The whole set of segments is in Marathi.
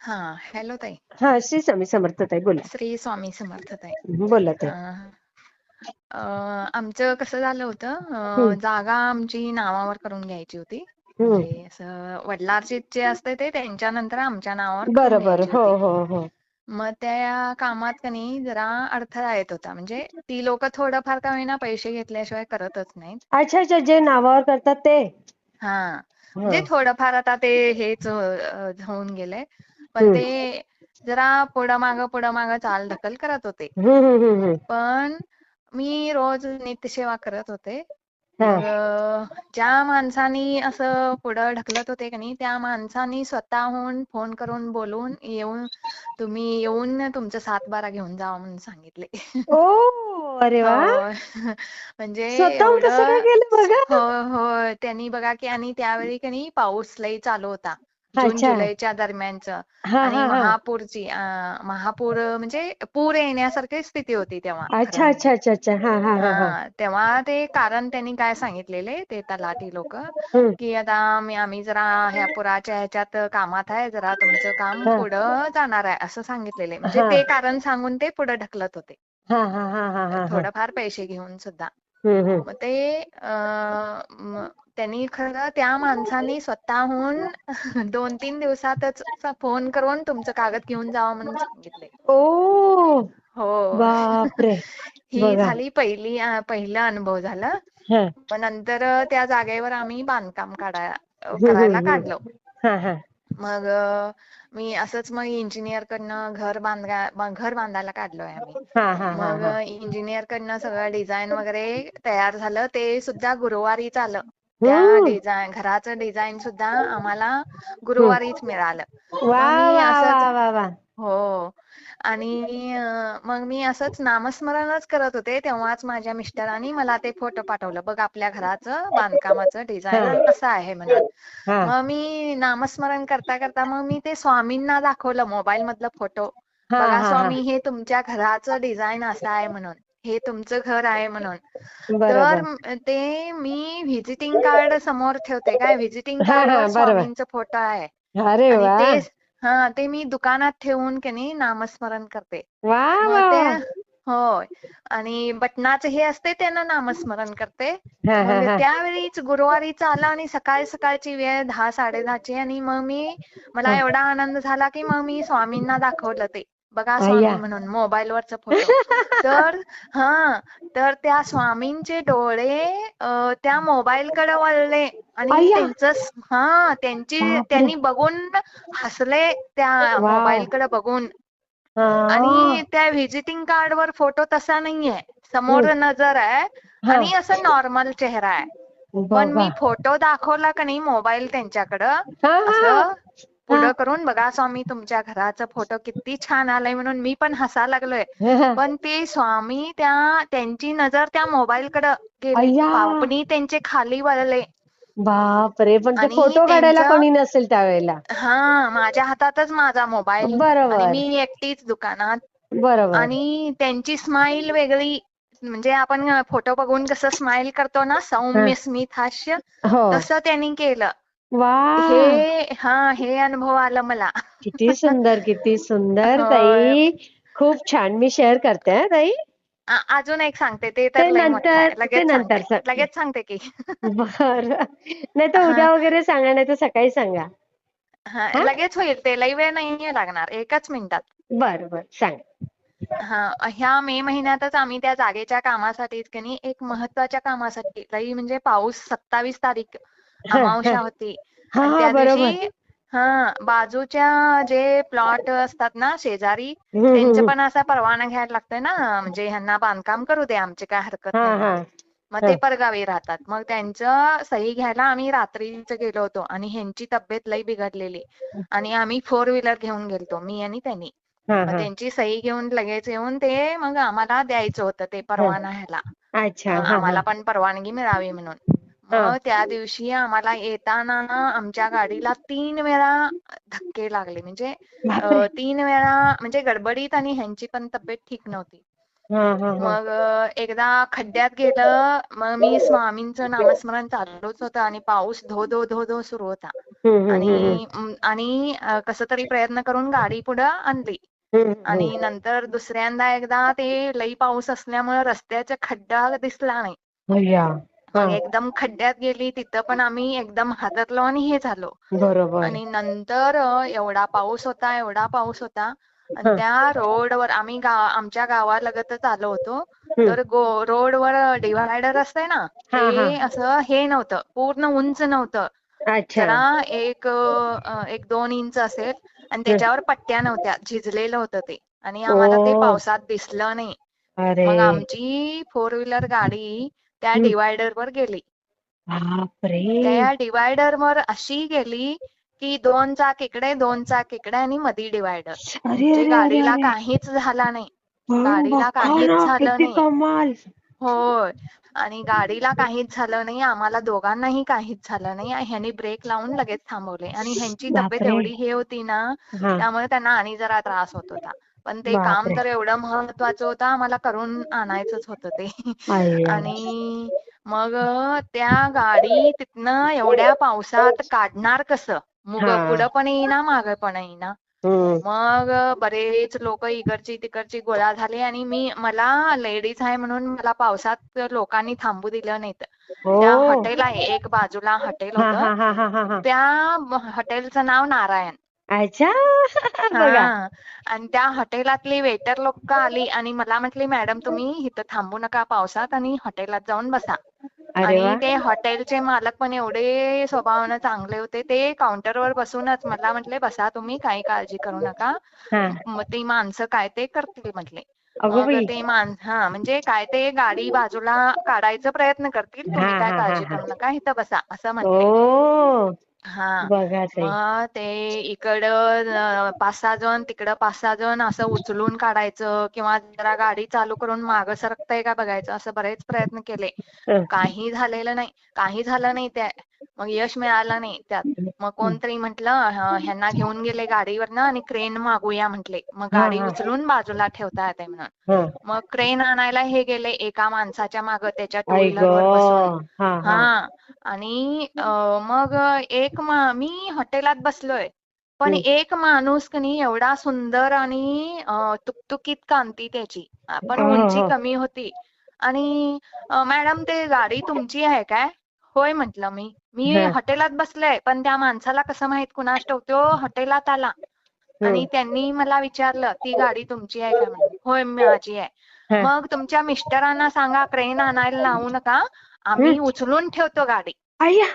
हा हॅलो ताई. हा श्री स्वामी समर्थ ताई बोला. श्री स्वामी समर्थ ताई. बोला ताई. अं, अं, आमचं कसं झालं होतं हम्म. जागा आमची नावावर करून घ्यायची होती. हम्म. म्हणजे असं वडिलांचे जे असते ते त्यांच्यानंतर आमच्या नावावर करून बरं बरं घ्यायची हो होती. हो हो. मग त्या कामात कनी जरा अडथळा येत होता. म्हणजे ती लोक थोडंफार का होईना पैसे घेतल्याशिवाय करतच नाहीत. अच्छा अच्छा जे नावावर करतात ते? हा. हा. म्हणजे थोडंफार आता ते हेच अं, होऊन गेलंय. पण. ते जरा पुढं मागं पुढं मागं चाल ढकल करत होते. पण मी रोज नित्यसेवा करत होते. अं, ज्या माणसानी असं पुढं ढकलत होते का नाही त्या माणसानी स्वतःहून फोन करून बोलून येऊन तुम्ही येऊन तुमचं सातबारा घेऊन जावा म्हणून सांगितले. ओ अरे वा! हो. म्हणजे हो हो. त्यांनी बघा की आणि त्यावेळी की नाही पाऊस लई चालू होता. जून अच्छा. जुलैच्या दरम्यानचं. हा आणि हा हा. महापूरची अं, महापूर म्हणजे पूर येण्यासारखी स्थिती होती तेव्हा. खरं अच्छा म्हणजे अच्छा अच्छा अच्छा. हा हा हा हा. हा तेव्हा ते कारण त्यांनी काय सांगितलेले ते तलाठी लोक हम्म. की आता आम्ही आम्ही जरा ह्या पुराच्या ह्याच्यात कामात आहे जरा तुमचं काम हा. पुढं जाणार आहे असं सांगितलेले. म्हणजे हा. ते कारण सांगून ते पुढे ढकलत होते. हा हा हा हा हा हा. थोडंफार पैसे घेऊन सुद्धा. हम्म हम्म मग ते अं, म- त्यांनी खरं त्या माणसानी स्वतःहून दोन तीन दिवसातच फोन करून तुमचं कागद घेऊन जावा म्हणून सांगितले. ओ! हो. ही झाली पहिली पहिला अनुभव झाला. हा. मग नंतर त्या जागेवर आम्ही बांधकाम काढाय हम्म करायला काढलो. हा हा. मग मी असंच मग इंजिनियर कडनं घर बांधगा ब- घर बांधायला काढलोय आम्ही. हा हा हा मग हा. इंजिनियर कडनं सगळं डिझाईन वगैरे तयार झालं. ते सुद्धा गुरुवारीच आलं. त्या डिझाईन घराचं डिझाईन सुद्धा आम्हाला. गुरुवारीच मिळालं. मी असंच हो. आणि मग मी असंच नामस्मरणच करत होते. तेव्हाच माझ्या मिस्टरांनी मला ते फोटो पाठवलं. बघ आपल्या घराचं बांधकामाचं डिझाईन असं आहे म्हणून मग मी नामस्मरण करता करता मग मी ते स्वामींना दाखवलं मोबाईल मधलं फोटो बघा स्वामी हे तुमच्या घराचं डिझाईन असं आहे म्हणून. हे तुमचं घर आहे म्हणून. तर ते मी व्हिजिटिंग कार्ड समोर ठेवते. काय व्हिजिटिंग कार्ड स्वामींचं फोटो आहे. अरे ते हा ते मी दुकानात ठेवून की नाही नामस्मरण करते. होय. आणि बटनाचं हे असते त्यानं नामस्मरण करते. हा त्यावेळीच गुरुवारीच आला आणि सकाळी सकाळची वेळ दहा साडे दहाची आणि मग मी मला. एवढा आनंद झाला की मग मी स्वामींना दाखवलं ते. बघा स्वामी म्हणून मोबाईल वरचा फोटो. तर हा तर त्या स्वामींचे डोळे त्या मोबाईल कडे वळले आणि त्यांचं हा त्यांची त्यांनी बघून हसले त्या मोबाईल कडे बघून. हा. आणि त्या व्हिजिटिंग कार्ड वर फोटो तसा नाहीये. समोर नजर आहे हा. आणि असं नॉर्मल चेहरा आहे. पण मी फोटो दाखवला का नाही मोबाईल त्यांच्याकडं हा हा. हा पुढं करून बघा स्वामी तुमच्या घराचा फोटो किती छान आलाय म्हणून मी पण हसा लागलोय. पण ते स्वामी त्या त्यांची नजर त्या मोबाईल कडे गेली. अय्या! पापणी त्यांचे खाली वळले. बापरे! पण ते आणि फोटो काढायला त्यांचं कोणी नसेल त्यावेळेला. हा माझ्या हातातच माझा मोबाईल. आणि बरोबर मी एकटीच दुकानात. बरोबर. आणि त्यांची स्माईल वेगळी. म्हणजे आपण फोटो बघून कसं स्माइल करतो ना सौम्य स्मित हास्य हो. तसं त्यांनी केलं. वा हे हा हे अनुभव आलं मला. किती सुंदर किती सुंदर होय. ताई. खूप छान मी शेअर करते हा ताई. आ- अजून एक सांगते ते तर लय मोठं नंतर आहे. ते लगेच सांगते नंतर लगेच सांगते की. बर. नाही तर हा. उद्या वगैरे सांगा नाही तर सकाळी सांगा. हा हा? लगेच होईल ते लई वेळ नाही लागणार एकच मिनिटात. बर बर सांगा. हा ह्या मे महिन्यातच आम्ही त्या जागेच्या कामासाठी की नाही एक महत्त्वाच्या कामासाठी लई म्हणजे पाऊस सत्तावीस तारीख अमावस्या होती. हा आणि त्या दिवशी हा बाजूच्या जे प्लॉट असतात ना शेजारी त्यांच पण असा परवाना घ्यायला लागतय ना म्हणजे ह्यांना बांधकाम करू दे आमचे काय हरकत नाही. मग ते परगावी राहतात. मग त्यांच सही घ्यायला आम्ही रात्रीच गेलो होतो आणि ह्यांची तब्येत लई बिघडलेली. आणि आम्ही फोर व्हीलर घेऊन गेलतो मी आणि त्यांनी. मग त्यांची सही घेऊन लगेच येऊन ते मग आम्हाला द्यायचं होतं ते परवाना ह्याला. आम्हाला पण परवानगी मिळावी म्हणून. मग त्या दिवशी आम्हाला येताना ना आमच्या गाडीला तीन वेळा धक्के लागले. म्हणजे अ, तीन वेळा म्हणजे गडबडीत आणि ह्यांची पण तब्येत ठीक नव्हती. मग अ, एकदा खड्ड्यात गेलं मग मी स्वामींचं नामस्मरण चालूच होतं आणि पाऊस धो धो धो धो सुरू होता. आणि आणि अ, कसं तरी प्रयत्न करून गाडी पुढं आणली. आणि नंतर दुसऱ्यांदा एकदा ते लई पाऊस असल्यामुळे रस्त्याचा खड्डा दिसला नाही. मग एकदम खड्ड्यात गेली तिथं पण आम्ही एकदम हादरलो आणि हे झालो. बरोबर. आणि नंतर एवढा पाऊस होता एवढा पाऊस होता आणि हा. त्या रोडवर आम्ही गाव आमच्या गावालगतच आलो होतो. तर रोडवर डिव्हायडर असते ना हा, ते हा. असं हे नव्हतं पूर्ण उंच नव्हतं. अच्छा. जरा एक एक दोन इंच असेल आणि त्याच्यावर पट्ट्या नव्हत्या झिजलेलं होतं ते आणि आम्हाला ते. पावसात दिसलं नाही. मग आमची फोर व्हीलर गाडी त्या. डिवायडर वर गेली. त्या डिवायडर वर अशी गेली की दोन चाक इकडे दोन चाक इकडे आणि मधी डिवायडर म्हणजे गाडीला काहीच झाला नाही. हं, गाडीला काहीच झालं नाही. होय. आणि गाडीला काहीच झालं नाही आम्हाला दोघांनाही काहीच झालं नाही. ह्यांनी ब्रेक लावून लगेच थांबवले. आणि ह्यांची तब्येत एवढी हे होती ना त्यामुळे त्यांना आणि जरा त्रास होत होता. पण ते काम तर एवढं महत्वाचं होतं आम्हाला करून आणायचंच होतं ते. आणि मग त्या गाडी तिथनं एवढ्या पावसात काढणार कसं? मुग. पुढं पण येईना मागं पण येईना. मग बरेच लोक इकडची तिकडची गोळा झाली आणि मी मला लेडीज आहे म्हणून मला पावसात लोकांनी थांबू दिलं नाहीत. त्या हो हॉटेल आहे एक बाजूला हॉटेल होतं. त्या हॉटेलचं नाव नारायण. अच्छा. बघा. हा आणि त्या हॉटेलातली वेटर लोक आली आणि मला म्हटली मॅडम तुम्ही इथं थांबू नका पावसात आणि हॉटेलात जाऊन बसा. अरे वा. आणि ते हॉटेलचे मालक पण एवढे स्वभावानं चांगले होते ते काउंटरवर बसूनच मला म्हटले बसा तुम्ही काही काळजी करू नका. हा. मग ती माणसं काय ते करतील म्हटले. अगो मग बाई. ते मान हा म्हणजे काय ते गाडी बाजूला काढायचा प्रयत्न करतील हा तुम्ही काय हा हा काळजी हा. करू नका इथं बसा असं म्हटले. ओ. हा. बघा ताई मग ते इकडं पाच सहा जण तिकडं पाच सहा जण असं उचलून काढायचं किंवा जरा गाडी चालू करून मागं सरकतय का बघायचं असं बरेच प्रयत्न केले. हं. काही झालेलं नाही. काही झालं नाही त्या मग यश मिळालं नाही त्यात. मग कोणतरी म्हटलं ह्यांना घेऊन गेले गाडीवरनं आणि क्रेन मागूया म्हटले. मग गाडी उचलून बाजूला ठेवता येते म्हणून. मग क्रेन आणायला हे गेले एका माणसाच्या माग त्याच्या टू बसून. हा आणि मग एक मा- हॉटेलात बसलोय. पण. एक माणूस कनी एवढा सुंदर आणि तुकतुकीत कांती त्याची. पण उंची. कमी होती. आणि मॅडम ते गाडी तुमची आहे काय? होय म्हंटल मी. मी हा. हॉटेलात बसलोय पण त्या माणसाला कसं माहीत कुणास तो हॉटेलात आला. आणि. त्यांनी मला विचारलं ती गाडी तुमची आहे का म्हणून होय माझी आहे. हा. मग तुमच्या मिस्टरांना सांगा क्रेन आणायला लावू नका. आम्ही. उचलून ठेवतो गाडी.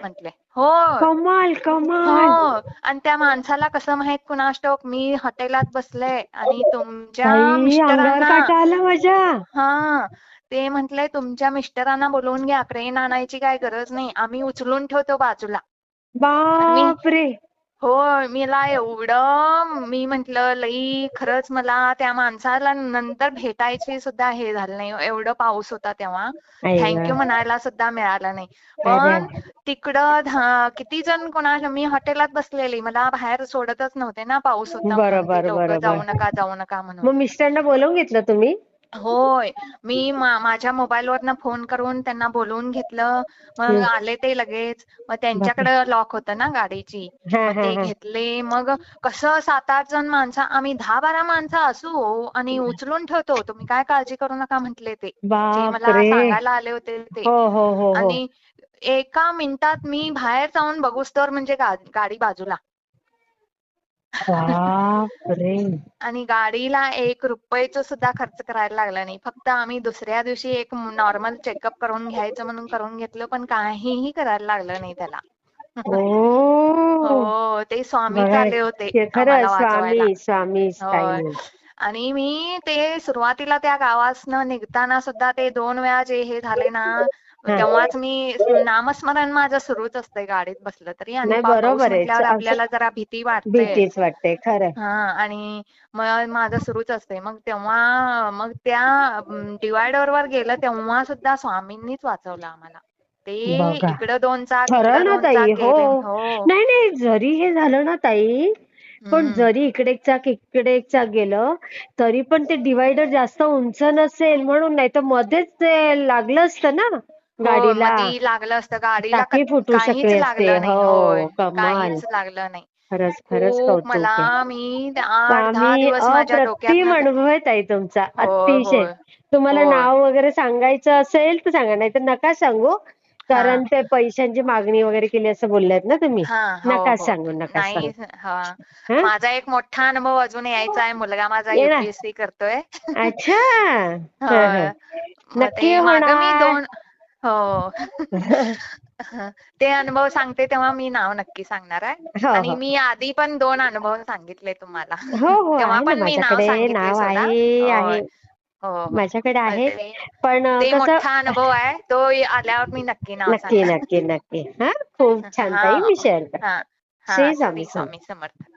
म्हटले. हो कमाल हो. कमाल आणि त्या माणसाला कसं माहीत कुणास ठाऊक? मी हॉटेलात बसले आणि तुमच्या मिस्टरांना हा. ते म्हंटले तुमच्या मिस्टरांना बोलवून घ्या क्रेन आणायची काय गरज नाही आम्ही उचलून ठेवतो बाजूला. बापरे! हो मला एवढं मी म्हंटल लई खरंच मला त्या माणसाला नंतर भेटायची सुद्धा हे झालं नाही एवढं पाऊस होता तेव्हा. थँक्यू म्हणायला सुद्धा मिळालं नाही. पण तिकडं किती जण कोणा मी हॉटेलात बसलेली मला बाहेर सोडतच नव्हते ना पाऊस होता बरोबर जाऊ नका जाऊ नका म्हणून. मग मिस्टरांना बोलवून घेतलं तुम्ही? होय. मी मा- माझ्या मोबाईलवरनं फोन करून त्यांना बोलवून घेतलं. मग हम्म. आले ते लगेच. मग त्यांच्याकडे लॉक होतं ना गाडीची. हा मग हा ते हा. घेतले. मग कसं सात आठ जण माणसं आम्ही दहा बारा माणसं असू आणि उचलून ठेवतो. तुम्ही काय काळजी करू नका म्हटले ते. जे मला सांगायला आले होते ते. हो हो हो हो. आणि एका मिनिटात मी बाहेर जाऊन बघूस तर म्हणजे गा- गाडी बाजूला. बापरे. आणि गाडीला एक रुपयाचं सुद्धा खर्च करायला लागला नाही. फक्त आम्ही दुसऱ्या दिवशी एक नॉर्मल चेकअप करून घ्यायचं म्हणून करून घेतलं पण काहीही करायला लागलं नाही त्याला. ओ. हो ते स्वामीच बघा आले होते आम्हाला स्वामी स्वामी आणि मी ते सुरुवातीला त्या गावासनं निघताना सुद्धा ते दोन वेळा जे हे झाले ना तेव्हाच मी नामस्मरण माझं सुरूच असतंय गाडीत बसलं तरी आणि बरोबर आपल्याला जरा भीती वाटते. वाटते खरं हा आणि मग माझं सुरूच असते मग तेव्हा मग त्या डिवायडर वर गेलं तेव्हा सुद्धा स्वामींनीच वाचवलं आम्हाला. ते इकडं दोन चाक खरं इकडं ना दोन ताई? चाक हो. गेले हो. नाही नाही जरी हे झालं ना ताई पण. जरी इकडे एक चाक इकडे एक चाक गेलं तरी पण ते डिवायडर जास्त उंच नसेल म्हणून नाही तर मध्येच ते लागलं असतं ना? हो गाडीला मधी लागलं असतं गाडीला टाकी फुटू काहीच शकली असते. लागलं नाही. हो होय कमाल. काहीच लागलं नाही. खरंच खरंच खूप कौतुक मला आहे मी आठ दहा दिवस माझ्या अप्रतिम अनुभव आहे तुमचा. होय अतिशय. होय. तुम्हाला होय. नाव वगैरे सांगायचं असेल तर सांगा नाही तर नका सांगू. हा. कारण ते पैशांची मागणी वगैरे केली असं बोललात ना तुम्ही. हा हो नका हो. सांगू नका नाही सांगू. हा. हा? माझा एक मोठा अनुभव अजून यायचा आहे. मुलगा माझा येणार युपीएससी करतोय. अच्छा. हं, होय. मग नक्की ते मागं मी होणार दोन हो. ते अनुभव सांगते तेव्हा मी नाव नक्की सांगणार आहे. हो आणि हो. मी आधी पण दोन अनुभव सांगितले तुम्हाला. हो हो. तेव्हा आहे ना पण मी नाव माझ्याकडे सांगितले नाव सोडा. आहे होय आहे. हो हो. माझ्याकडे आहे ते पण अं, ते कसं मोठा अनुभव आहे. तो आल्यावर मी नक्की नाव नक्की सांगणार. नक्की नक्की. हा खूप छान हा ताई. मी शेअर कर. हा. हा श्री श्री स्वामी समर्थ. स्वामी समर्थ.